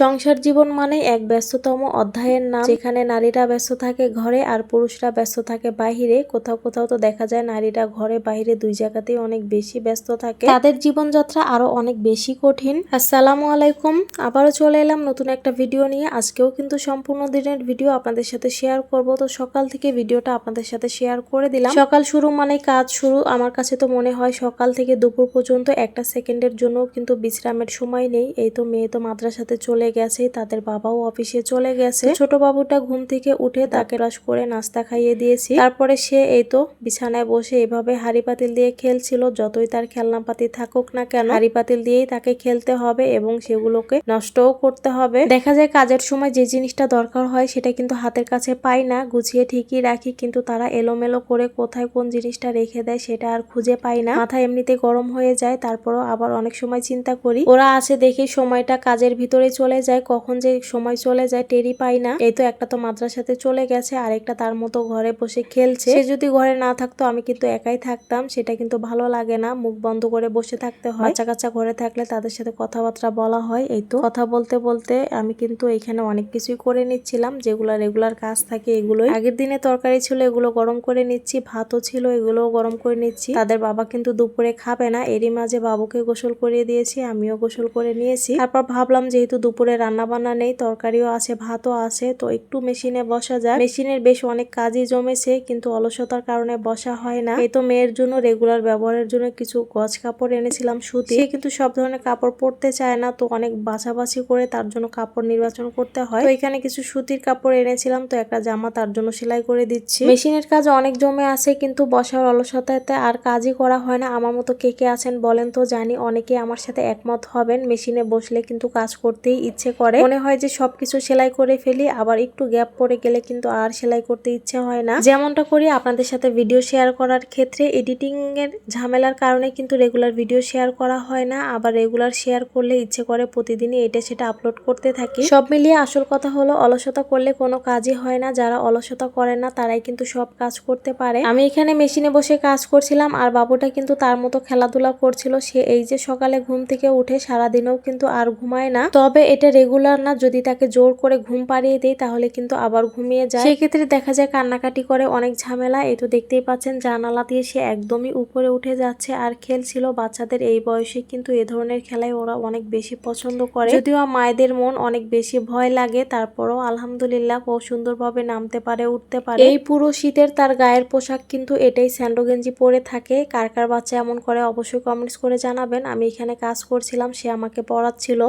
সংসার জীবন মানে এক ব্যস্ততম অধ্যায়ের নাম, যেখানে নারীরা ব্যস্ত থাকে ঘরে আর পুরুষরা ব্যস্ত থাকে বাহিরে। কোথাও কোথাও তো দেখা যায় নারীরা ঘরে বাইরে দুই জায়গাতেই অনেক বেশি ব্যস্ত থাকে। তাদের জীবনযাত্রা আরও অনেক বেশি কঠিন। আসসালামু আলাইকুম। আবারও চলে এলাম নতুন একটা ভিডিও নিয়ে। আজকেও কিন্তু সম্পূর্ণ দিনের ভিডিও আপনাদের সাথে শেয়ার করব। তো সকাল থেকে ভিডিওটা আপনাদের সাথে শেয়ার করে দিলাম। সকাল শুরু মানে কাজ শুরু। আমার কাছে তো মনে হয় সকাল থেকে দুপুর পর্যন্ত একটা সেকেন্ডের জন্য কিন্তু বিশ্রামের সময় নেই। এই তো মেয়ে তো মাদ্রাসাতে চলে গেছে, তাদের বাবাও অফিসে চলে গেছে। ছোট বাবুটা ঘুম থেকে উঠে তাকে রস করে নাস্তা খাইয়ে দিয়েছি। তারপরে সে এই তো বিছানায় বসে এভাবে হাড়ি পাতিল দিয়ে খেলছিল, যতই তার খেলনাপাতি থাকুক না কেন। হাড়ি পাতিল দিয়েই তাকে খেলতে হবে এবং সেগুলোকে নষ্টও করতে হবে। দেখা যায় কাজের সময় যে জিনিসটা দরকার হয় সেটা কিন্তু হাতের কাছে পাই না, গুছিয়ে ঠিকই রাখি, কিন্তু তারা এলোমেলো করে কোথায় কোন জিনিসটা রেখে দেয় সেটা আর খুঁজে পাই না। মাথা এমনিতে গরম হয়ে যায়, তারপরও আবার অনেক সময় চিন্তা করি। ওরা আছে দেখে সময়টা কাজের ভিতরে চলে যায়, কখন যে সময় চলে যায় টেরি পাই না। এই তো একটা তো মাদ্রাসাতে চলে গেছে, আরেকটা তার মতো ঘরে বসে খেলছে। সে যদি ঘরে না থাকতো, আমি কিন্তু একাই থাকতাম, সেটা কিন্তু ভালো লাগে না। মুখ বন্ধ করে বসে থাকতে হয়। বাচ্চা কাচ্চা ঘরে থাকলে তাদের সাথে কথাবার্তা বলা হয়, এই তো। কথা বলতে বলতে আমি কিন্তু এখানে অনেক কিছুই করে নিচ্ছিলাম, যেগুলো রেগুলার কাজ থাকে এগুলোই। আগের দিনে তরকারি ছিল, এগুলো গরম করে নিচ্ছি, ভাতও ছিল, এগুলোও গরম করে নিচ্ছি। তাদের বাবা কিন্তু দুপুরে খাবে না, এরই মাঝে বাবুকে গোসল করিয়ে দিয়েছি, আমিও গোসল করে নিয়েছি। তারপর ভাবলাম যেহেতু দুপুরে রান্না বান্না নেই, তরকারিও আছে, ভাতও আছে, তো একটু মেশিনে বসা যায় মেশিনের বেশ অনেক কাজই জমেছে, কিন্তু অলসতার কারণে বসা হয় না। এই তো মেয়ের জন্য রেগুলার ব্যবহারের জন্য কিছু গজ কাপড় এনেছিলাম সুতি। সে কিন্তু সব ধরনের কাপড় পরতে চায় না, তো অনেক বাছাবাছি করে তার জন্য কাপড় নির্বাচন করতে হয়। তো এখানে কিছু সুতির কাপড় এনেছিলাম, তো একটা জামা তার জন্য সেলাই করে দিচ্ছি। মেশিনের কাজ অনেক জমে আছে, কিন্তু বসার অলসতাতে আর কাজই করা হয় না। আমার মতো কে কে আছেন বলেন তো, জানি অনেকে আমার সাথে একমত হবেন। মেশিনে বসলে কিন্তু কাজ করতেই ইচ্ছে করে। মনে হয় যে সবকিছু সেলাই করে ফেলি, আবার একটু গ্যাপ পড়ে গেলে কিন্তু আর সেলাই করতে ইচ্ছে হয় না। যেমনটা করি, আপনাদের সাথে ভিডিও শেয়ার করার ক্ষেত্রে এডিটিং এর ঝামেলার কারণে কিন্তু রেগুলার ভিডিও শেয়ার করা হয় না। আবার রেগুলার শেয়ার করলে ইচ্ছে করে প্রতিদিনই এটা সেটা আপলোড করতে থাকি। সব মিলিয়ে আসল কথা হলো, অলসতা করলে কোনো কাজই হয় না। যারা অলসতা করে না, তারাই কিন্তু সব কাজ করতে পারে। আমি এখানে মেশিনে বসে কাজ করছিলাম, আর বাবুটা কিন্তু তার মতো খেলাধুলা করছিল। সে এই যে সকালে ঘুম থেকে উঠে সারাদিনেও কিন্তু আর ঘুমায় না। তবে এটা রেগুলার না, যদি তাকে জোর করে ঘুম পাড়িয়ে দেয়, তাহলে কিন্তু আবার ঘুমিয়ে যায়। সেই ক্ষেত্রে দেখা যায় কান্নাকাটি করে, অনেক ঝামেলা। এই তো দেখতেই পাচ্ছেন, জানালা দিয়ে সে একদমই উপরে উঠে যাচ্ছে। আর খেলছিল বাচ্চাদের এই বয়সে কিন্তু এ ধরনের খেলায় ওরা অনেক বেশি পছন্দ করে। যদিও মায়েদের মন অনেক বেশি ভয় লাগে, তারপরও আলহামদুলিল্লাহ ও সুন্দরভাবে নামতে পারে, উঠতে পারে। এই পুরো শীতের তার গায়ের পোশাক কিন্তু এটাই স্যান্ডো গেঞ্জি পরে থাকে। কার কার বাচ্চা এমন করে অবশ্যই কমেন্টস করে জানাবেন। আমি এখানে কাজ করছিলাম, সে আমাকে পড়াচ্ছিল।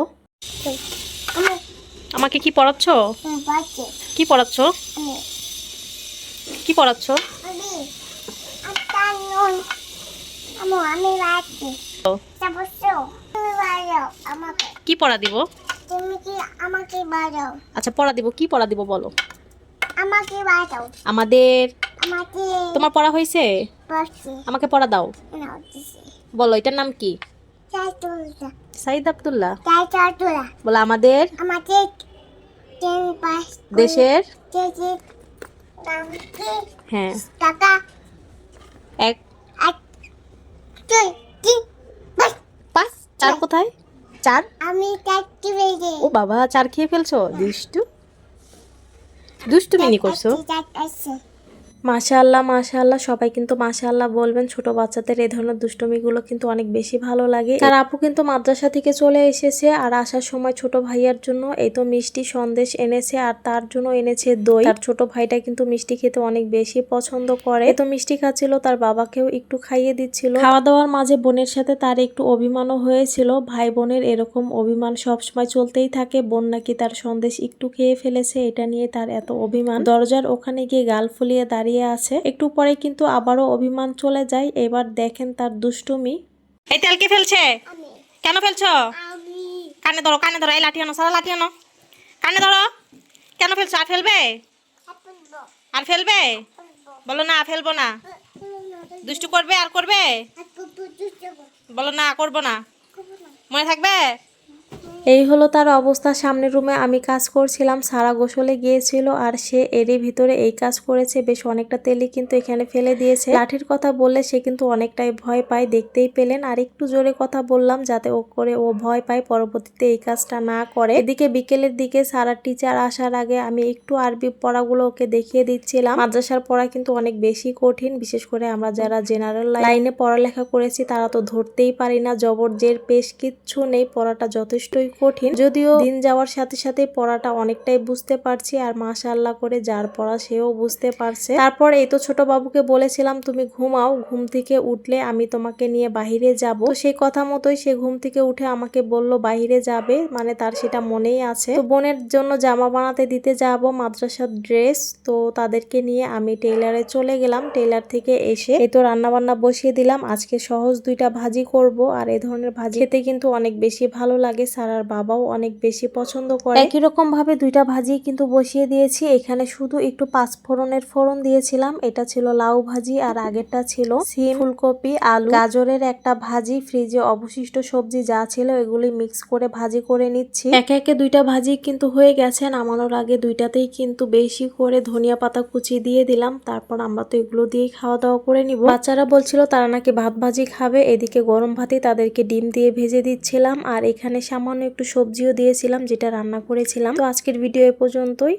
আমাকে কি পড়াচ্ছ? কি পড়াচ্ছ? কি পড়াচ্ছ? কি পড়া দিব? তুমি কি আমাকে বাড়াও আচ্ছা পড়া দিব। কি পড়া দিব বলো? আমাকে বাড়াও আমাদের আমাকে তোমার পড়া হয়েছে? আমাকে পড়া দাও। বলো এটার নাম কি? সাইদ আব্দুল্লাহ। বলো আমাদের আমাকে দেশের? হ্যাঁ। এক পাঁচ চার কোথায়? চার? আমি ও বাবা চার খেয়ে ফেলছো? দুষ্টু? দুষ্টু মিনি করছ? মাশাআল্লাহ মাশাআল্লাহ। সবাই কিন্তু মাশাআল্লাহ বলবেন, ছোট বাচ্চাদের এই ধরনের দুষ্টমিগুলো কিন্তু অনেক বেশি ভালো লাগে। তার আপু কিন্তু মাদ্রাসা থেকে চলে এসেছে আর আসার সময় ছোট ভাইয়ার জন্য এই তো মিষ্টি সন্দেশ এনেছে আর তার জন্য এনেছে দই। তার ছোট ভাইটা কিন্তু মিষ্টি খেতে অনেক বেশি পছন্দ করে। তো মিষ্টি খাচ্ছিল, তার বাবাকেও একটু খাইয়ে দিচ্ছিল। খাওয়া দাওয়ার মাঝে বোনের সাথে তার একটু অভিমানও হয়েছিল। ভাই বোনের এরকম অভিমান সবসময় চলতেই থাকে। বোন নাকি তার সন্দেশ একটু খেয়ে ফেলেছে, এটা নিয়ে তার এত অভিমান। দরজার ওখানে গিয়ে গাল ফুলিয়ে দাঁড়িয়ে আছে। একটু পরে কিন্তু আবারও অভিমান চলে যায়। এবার দেখেন তার দুষ্টুমি। এই তেল কে ফেলছে? কেন ফেলছো? কানে ধরো কানে ধরো। এই লাঠি আনো সারা লাঠি আনো। কানে ধরো। কেন ফেলছো? আর ফেলবে? আর ফেলবে? বলো না ফেলব না। দুষ্টু করবে আর করবে? বলো না। করব না। মনে থাকবে? এই হলো তার অবস্থা। সামনের রুমে আমি কাজ করছিলাম। সারা গোসলে গিয়েছিল আর সে এরই ভিতরে এই কাজ করেছে। বেশ অনেকটা তেলই কিন্তু এখানে ফেলে দিয়েছে। লাঠির কথা বললে সে কিন্তু অনেকটাই ভয় পায়। দেখতেই পেলেন। আর একটু জোরে কথা বললাম যাতে ও করে ও ভয় পায়। পরবর্তীতে এই কাজটা না করে এদিকে বিকেলের দিকে সারা টিচার আসার আগে আমি একটু আরবি পড়াগুলো ওকে দেখিয়ে দিচ্ছিলাম। মাদ্রাসার পড়া কিন্তু অনেক বেশি কঠিন। বিশেষ করে আমরা যারা জেনারেল লাইনে পড়ালেখা করেছি তারা তো ধরতেই পারি না। জবর জের পেশ কিচ্ছু নেই। পড়াটা যথেষ্টই কঠিন। যদিও দিন যাওয়ার সাথে সাথে পড়াটা অনেকটাই বুঝতে পারছি আর মাশাআল্লাহ করে যার পড়া সেও বুঝতে পারছে। তারপর এই তো ছোট বাবুকে বলেছিলাম, তুমি ঘুমাও, ঘুম থেকে উঠলে আমি তোমাকে নিয়ে বাহিরে যাব। সেই কথা মতোই সে ঘুম থেকে উঠে আমাকে বলল, বাহিরে যাবে? মানে তার সেটা মনেই আছে। তো বোনের জন্য জামা বানাতে দিতে যাব, মাদ্রাসার ড্রেস। তো তাদেরকে নিয়ে আমি টেইলারে চলে গেলাম। টেইলার থেকে এসে এই তো রান্না বান্না বসিয়ে দিলাম। আজকে সহজ দুইটা ভাজি করব। আর এ ধরনের ভাজি খেতে কিন্তু অনেক বেশি ভালো লাগে। সারার বাবাও অনেক বেশি পছন্দ করে। একই রকম ভাবে দুইটা ভাজি কিন্তু বসিয়ে দিয়েছি। এখানে শুধু একটু পাঁচ ফোড়নের ফোড়ন দিয়েছিলাম। এটা ছিল লাউ ভাজি আর আগেরটা ছিল সিম, ফুলকপি, আলু। গাজরের একটা ভাজি, ফ্রিজে অবশিষ্ট সবজি যা ছিল এগুলি মিক্স করে ভাজি করে নিচ্ছি। একে একে দুইটা ভাজি কিন্তু হয়ে গেছে। নামানোর আগে দুইটাতেই কিন্তু বেশি করে ধনিয়া পাতা কুচি দিয়ে দিলাম। তারপর আমরা তো এগুলো দিয়েই খাওয়া দাওয়া করে নিব। বাচ্চারা বলছিল, তারা নাকি ভাত ভাজি খাবে। এদিকে গরম ভাতে তাদেরকে ডিম দিয়ে ভেজে দিচ্ছিলাম। আর এখানে সামান্য একটু সবজিও দিয়েছিলাম যেটা রান্না করেছিলাম। তো আজকের ভিডিও এ পর্যন্তই।